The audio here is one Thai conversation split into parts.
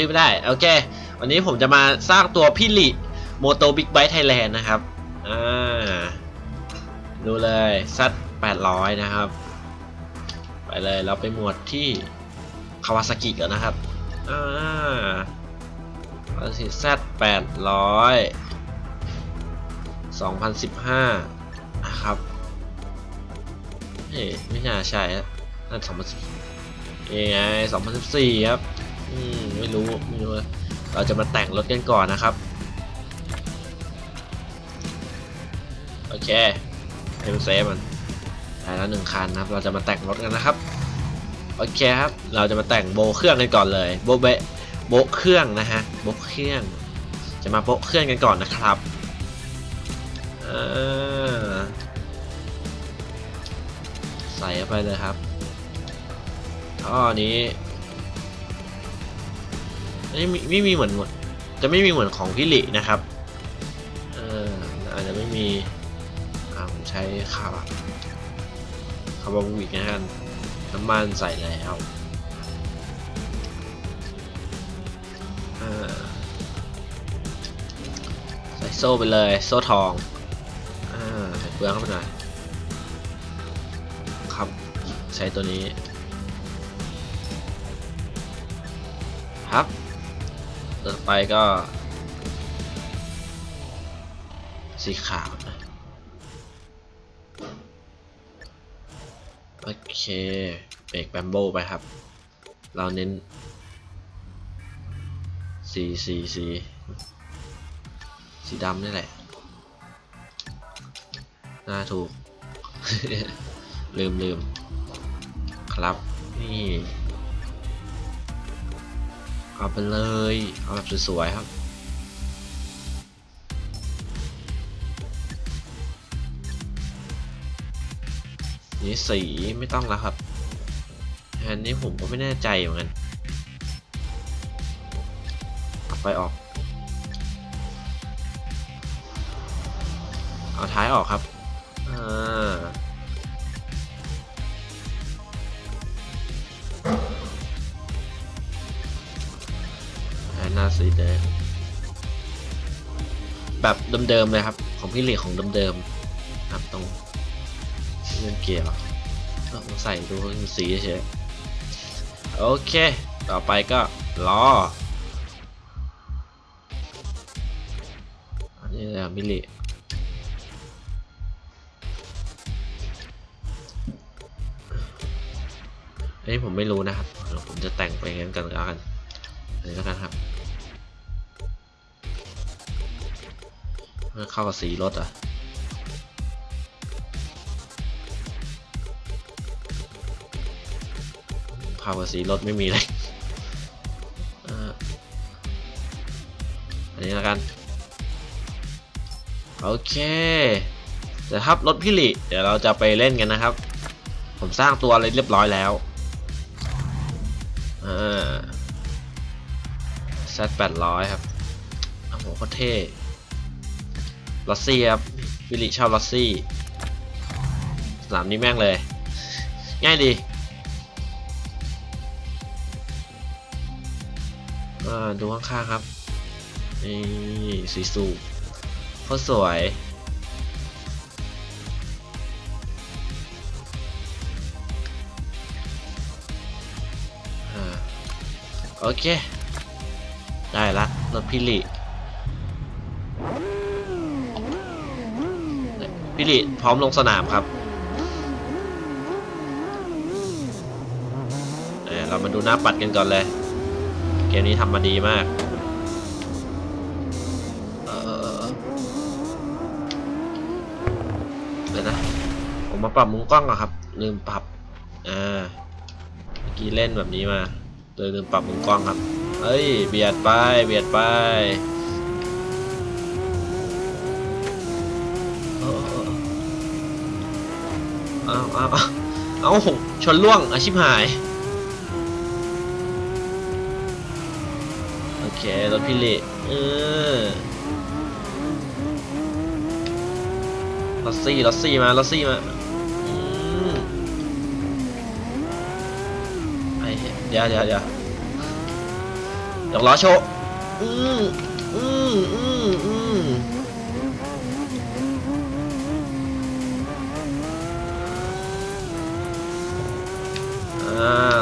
ชื่อไม่ได้ โอเค วันนี้ผมจะมาสร้างตัวพี่ลิโมโตบิ๊กไบค์ไทยแลนด์นะครับ อ่า ดูเลยซัด800 นะครับ ไปเลยเราไปหมวดที่คาวาซากิก่อนนะครับ อ่าเอาสิซัด800 2015 นะครับเฮ้ยไม่น่าใช่ฮะนั่น2010ยังไง2014 ครับ อืมไม่รู้ไม่รู้เราจะมาแต่งรถกันก่อนนะครับ โอเคให้มันเซฟมันได้แล้วหนึ่งคันนะครับ เราจะมาแต่งรถกันนะครับ โอเคครับ เราจะมาแต่งโบเครื่องกันก่อนเลย โบเบะโบเครื่องนะฮะ โบเครื่อง จะมาโบเครื่องกันก่อนนะครับใส่ไปเลยครับท่อนี้ ไม่มีไม่มีเหมือนจะไม่มีเหมือนของพี่หลินะครับเอออาจจะไม่มีอ่าผมใช้คาร์บคาร์บอนวิกนะฮะน้ำมันใส่แล้วใส่โซ่ไปเลยโซ่ทองอ่าใส่เปลืองเข้าไปหน่อยครับใช้ตัวนี้ ต่อไปก็ สีขาวนะโอเคเบรกแบมโบไปครับ เราเน้นสีสีสีสีดำนี่แหละ น่าถูก ลืมลืมครับ นี่ เอาไปเลย เอาแบบสวยๆครับ นี่สีไม่ต้องแล้วครับ อันนี้ผมก็ไม่แน่ใจเหมือนกันเอาไฟออก เอาท้ายออกครับ อ่า หน้าสีแดง แบบเดิมๆเลยครับ ของพี่เหลียของเดิมๆครับตรงเงินเกียร์ต้องใส่ดูสีเฉยโอเค ต่อไปก็ล้ออันนี้แหละมิลลิอันนี้ผมไม่รู้นะครับเดี๋ยวผมจะแต่งไปงั้นกันแล้วกันอันนี้แล้วกันครับ เพื่อเข้ากับสีรถอะภากับสีรถไม่มีเลยอันนี้แล้วกัน โอเคเดี๋ยวครับรถพี่หลิเดี๋ยวเราจะไปเล่นกันนะครับ ผมสร้างตัวอะไรเรียบร้อยแล้วอ่าแซดแปดร้อยครับโอ้โหโคตรเท่ ลอสซี่ครับพี่หลิชอบลอสซี่สนามนี้แม่งเลย ง่ายดีอ่าดูข้างๆครับ นี่สีสูบโคตรสวย โอเค ได้ละรถพิลิ พิลิพร้อมลงสนามครับเเรามาดูหน้าปัดกันก่อนเลย เกมนี้ทำมาดีมากเออเดี๋ยวนะ ผมมาปรับมุมกล้องก่อนครับ ลืมปรับ อ่าเมื่อกี้เล่นแบบนี้มาเลยลืมปรับมุมกล้องครับเฮ้ย เบียดไป เบียดไป อาเอาเอาเอาชนล่วงอาชิบหาย โอเค รถพิเละเออลอสซี่ลอสซี่มาลอสซี่มาไอ้เหี้ยเดี๋ยวเดี๋ยวเดี๋ยวยกล้อโชว์อืมอืมอืมอืม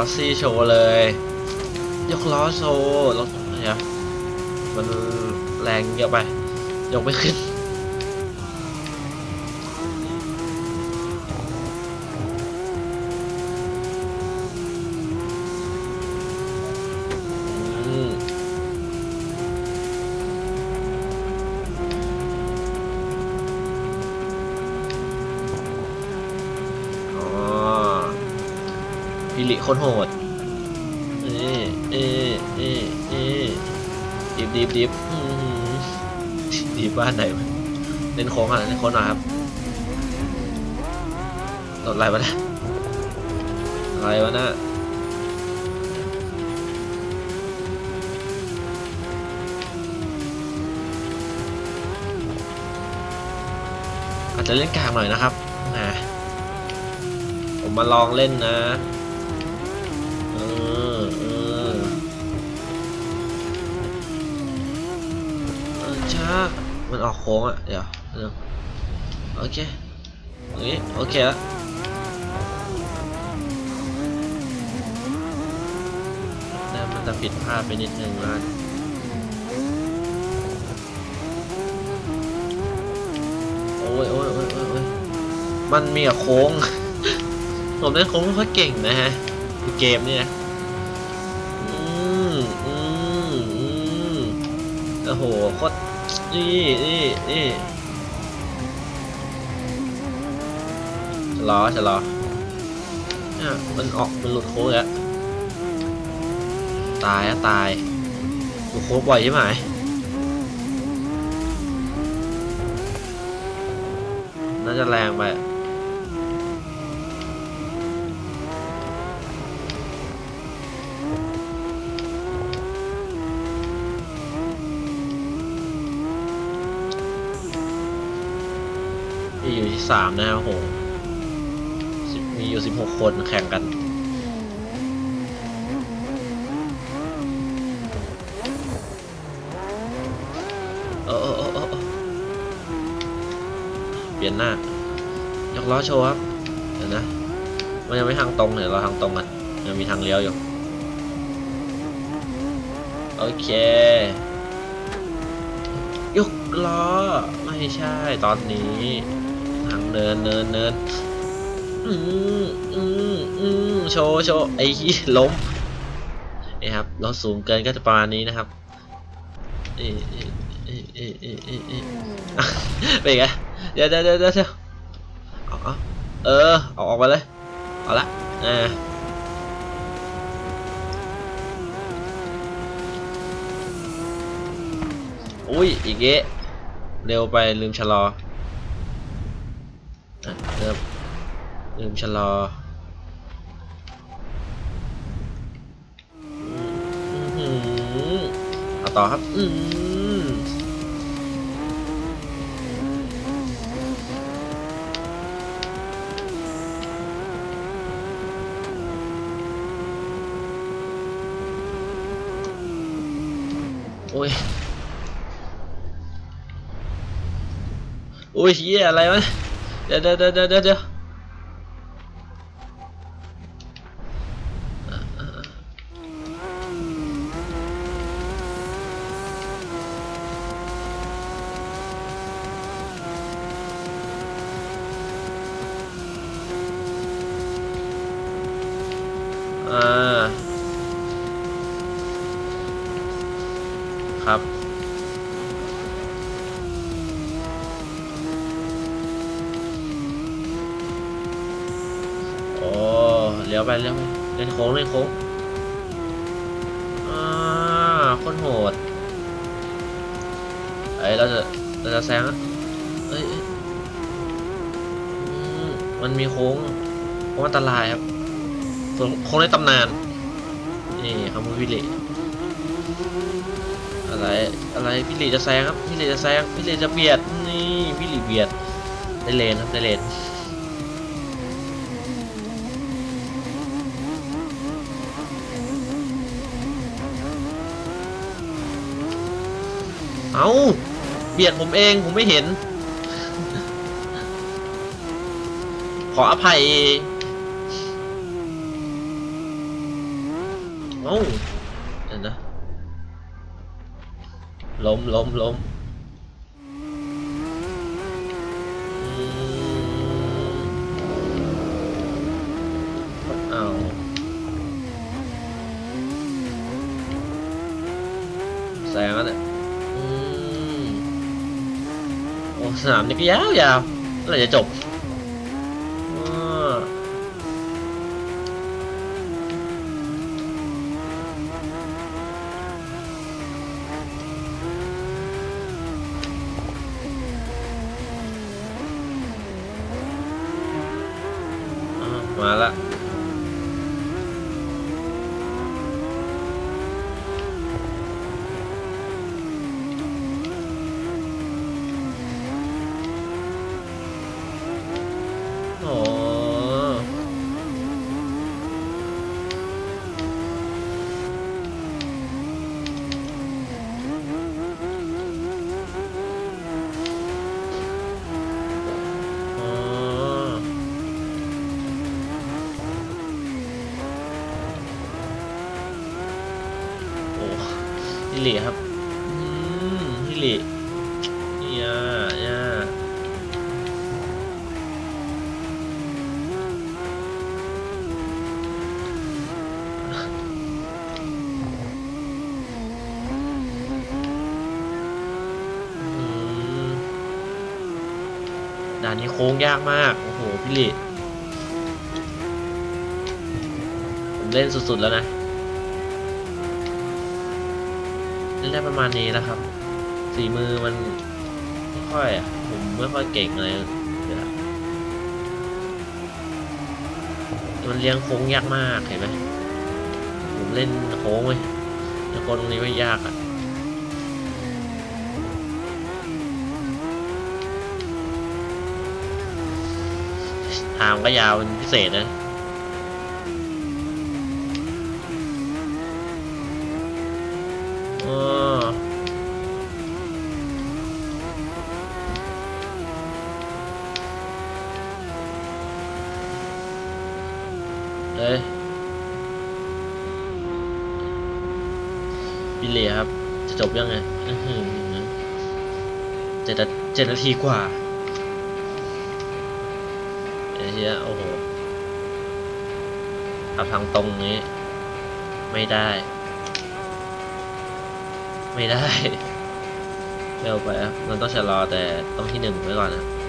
อ่าลัสซี่โชว์เลย ยกล้อโชว์ล็อกเนี่ยมันแรงเยอะไป ยกไม่ขึ้น พิลิโคนโหด เอ๊ะเอ๊ะเอ๊ะเอ๊ะดิบดิบดิบดิบบ้านไหนเล่นโค้งอะเล่นโค้งหน่อยครับรถอะไรวะเนี่ยอะไรวะน่ะอาจจะเล่นกลางหน่อยนะครับนะผมมาลองเล่นนะ มันออกโค้งอะเดี๋ยวโอเคอย่างนี้โอเคแล้วแต่มันจะผิดพลาดไปนิดนึงนะโอ้ยโอ้ยโอ้ยโอ้ยอยมันมีอะโค้ง ผมเล่นโค้งไม่ค่อยเก่งนะฮะเกมเนี่ยอืมอืมอืมโอ้โหโคตร นี่นี่นี่ชะลอชะลอเนี่ยมันออกมันหลุดโค้งแล้วตายอะตายหลุดโค้งบ่อยใช่ไหมน่าจะแรงไป ที่สามนะครับโหมีอยู่สิบหกคนแข่งกัน เออเออเออเปลี่ยนหน้ายกล้อโชว์ครับ เดี๋ยวนะ มันยังไม่ทางตรงเนี่ยวเราทางตรงกันยังมีทางเลี้ยวอยู่ โอเค ยกล้อ ไม่ใช่ตอนนี้ เนินเนินเนินอืมอืมอืมโชว์โชว์ไอ้ที่ล้มนี่ครับเราสูงเกินก็จะประมาณนี้นะครับเอ๊ะเอ๊ะเอ๊ะเอ๊ะเอ๊ะเอ๊ะอะเป็นไงเดี๋ยวเดี๋ยวเดี๋ยวเดี๋ยวเอาเอออเอาออกมาเลยเอาละอ่าอุ้ยอีกเยอะเร็วไปลืมชะลอ อะเริ่มลืมชะลอเอาต่อครับ อืมโอ้ย โอ้ยเหี้ยอะไรวะ เดี๋ยวเดี๋ย ยวไปเลี้ยวไปเล่นโค้งเล่นโค้งอ่าคนโหดเอ้ยเราจะเราจะแซงอะเอ้ยมันมีโค้งโค้งอันตรายครับโค้งโค้งในตำนานนี่ขโมยพิลิอะไรอะไรพิลิจะแซงครับพิลิจะแซงพิลิจะเบียดนี่พิลิเบียดได้เลนครับได้เลน เอาเบียดผมเองผมไม่เห็น ขออภัย เอาเดี๋ยวนะล้มล้มล้ม โอ้สนามนี่ก็ยาวย พี่หลีครับอืมพี่หลีเนี่ยเนี่ยด่านนี้โค้งยากมาก โอ้โห พี่ลิผมเล่นสุด ๆ แล้วนะ เล่นได้ประมาณนี้แล้วครับ สีมือมันไม่ค่อยอะผมไม่ค่อยเก่งเลยมันเลี้ยงโค้งยากมากเห็นไหมผมเล่นโค้งเลยเล่นโค้งตรงนี้ไม่ยากอะทางก็ยาวเป็นพิเศษนะ เอ้ยพี่เลียครับ จะจบยังไงอือหือเจ็ดเจ็ดนาทีกว่าไอ้เหี้ยโอ้โหขับทางตรงนี้ ไม่ได้ ไม่ได้ เร็วไปครับมันต้องชะลอแต่ต้องที่หนึ่งไว้ก่อนนะ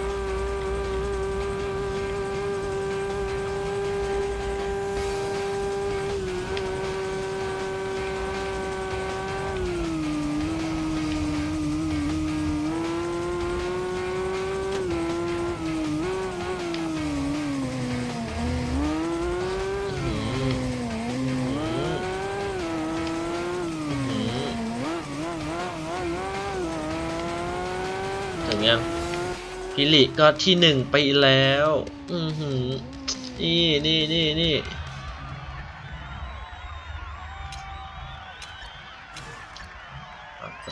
พิลิก็ที่หนึ่งไปแล้ว อือหือ นี่นี่นี่นี่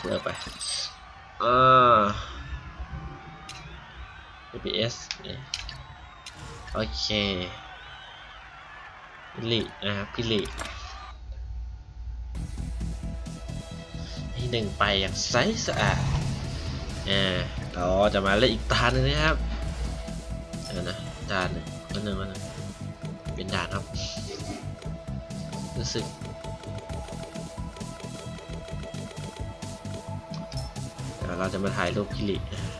เลิกไป อ่า GPS โอเคพิลินะครับพิลิที่หนึ่งไปอย่างใสสะอาด อ่า เราจะมาเล่นอีกตาหนึ่งนะครับเดี๋ยวนะด่านหนึ่งอันหนึ่งอันหนึ่งเป็นด่านครับรู้สึกเดี๋ยวเราจะมาถ่ายรูปคิรินะฮะผ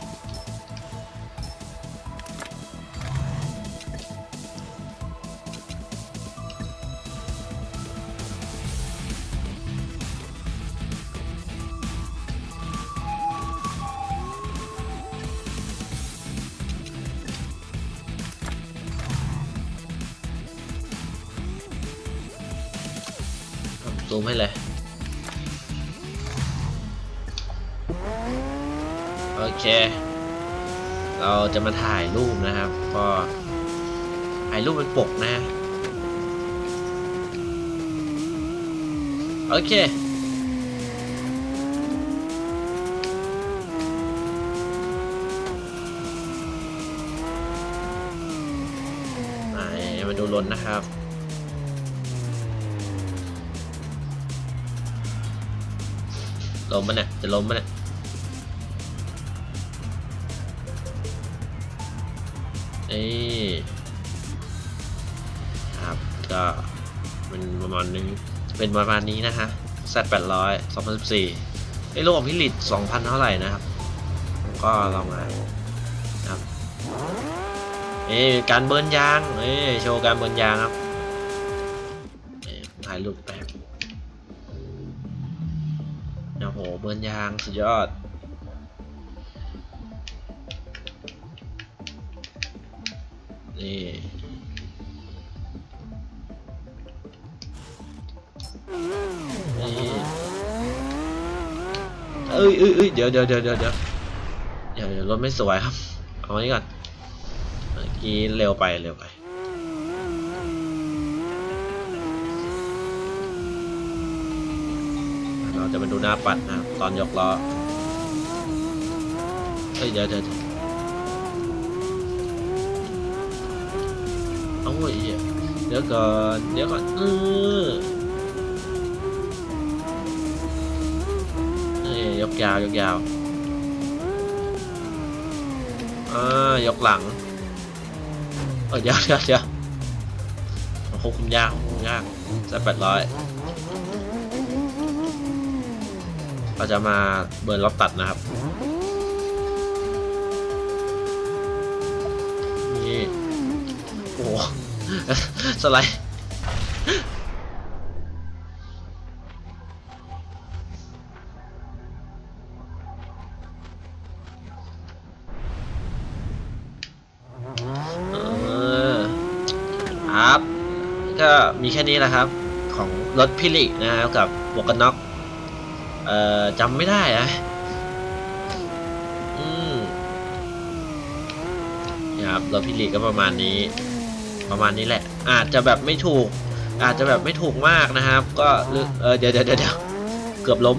ซูมให้เลย โอเค เราจะมาถ่ายรูปนะครับ ก็ถ่ายรูปเป็นปกนะ โอเคมาดูรถนะครับ มมันเนี่ยจะล้มมันเนี่ยนี่ครับก็เป็นประมาณนึงเป็นประมาณนี้นะฮะ Z 8 0 0 2014ไอ้โลกของพิลิต2,000 เท่าไหร่นะครับ ก็ลองมาครับเอ้การเบิร์นยางเอ้โชว์การเบิร์นยางครับถ่ายรูปแป๊ เบิร์นยาง สุดยอด นี่ นี่เอ้ยเอ้ยเอ้ยเดี๋ยวเดี๋ยวเดี๋ยวเดี๋ยวเดี๋ยวเดี๋ยวรถไม่สวยครับ เอาอันนี้ก่อนเมื่อกี้เร็วไปเร็วไป เราจะมาดูหน้าปัดนะครับตอนยกล้อเฮ้ยเดี๋ยวเดี๋ยวเอาเว้ยเดี๋ยวก่อนเดี๋ยวก่อนเออเอ้ยยกยาวยกยาวอ่ายกหลังเออเดี๋ยวเดี๋ยวเดี๋ยวควบคุมยากคุมยากจะแปดร้อย เราจะมาเบิร์นรอบตัดนะครับ นี่ โอ้โหสไลด์ครับ ก็มีแค่นี้แหละครับ ของรถพิลิกนะครับกับหมวกกันน็อก เอ่อจำไม่ได้อะอืมนี่ครับรถพิลีก็ประมาณนี้ ประมาณนี้แหละ อาจจะแบบไม่ถูก อาจจะแบบไม่ถูกมากนะครับ ก็เออเดี๋ยวเดี๋ยวเดี๋ยวเกือบล้ม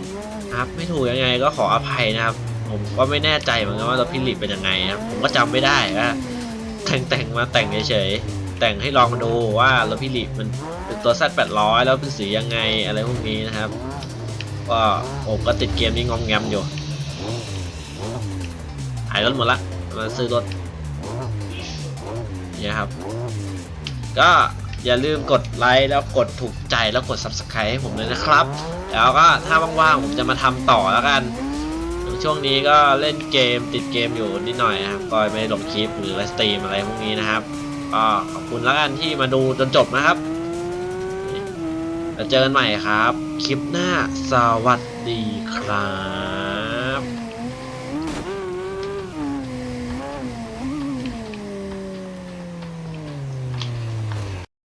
ครับ ไม่ถูกยังไงก็ขออภัยนะครับ ผมก็ไม่แน่ใจเหมือนกันว่ารถพิลีเป็นยังไงนะครับผมก็จำไม่ได้ว่าแต่งแต่งมาแต่งเฉยๆแต่งให้ลองมาดูว่ารถพิลีมันเป็นตัวแซัด800แล้วเป็นสียังไงอะไรพวกนี้นะครับ ก็ผมก็ติดเกมนี้งอมแงมอยู่หายรถหมดละมาซื้อรถเนี่ยครับ ก็อย่าลืมกดไลค์แล้วกดถูกใจแล้วกด subscribe ให้ผมเลยนะครับ แล้วก็ถ้าว่างๆผมจะมาทำต่อแล้วกัน ช่วงนี้ก็เล่นเกมติดเกมอยู่นิดหน่อยนะครับ ก็ไม่ได้ลงคลิปหรือไลฟ์สตรีมอะไรพวกนี้นะครับก็ขอบคุณแล้วกันที่มาดูจนจบนะครับ แล้วเจอกันใหม่ครับ คลิปหน้า สวัสดีครับ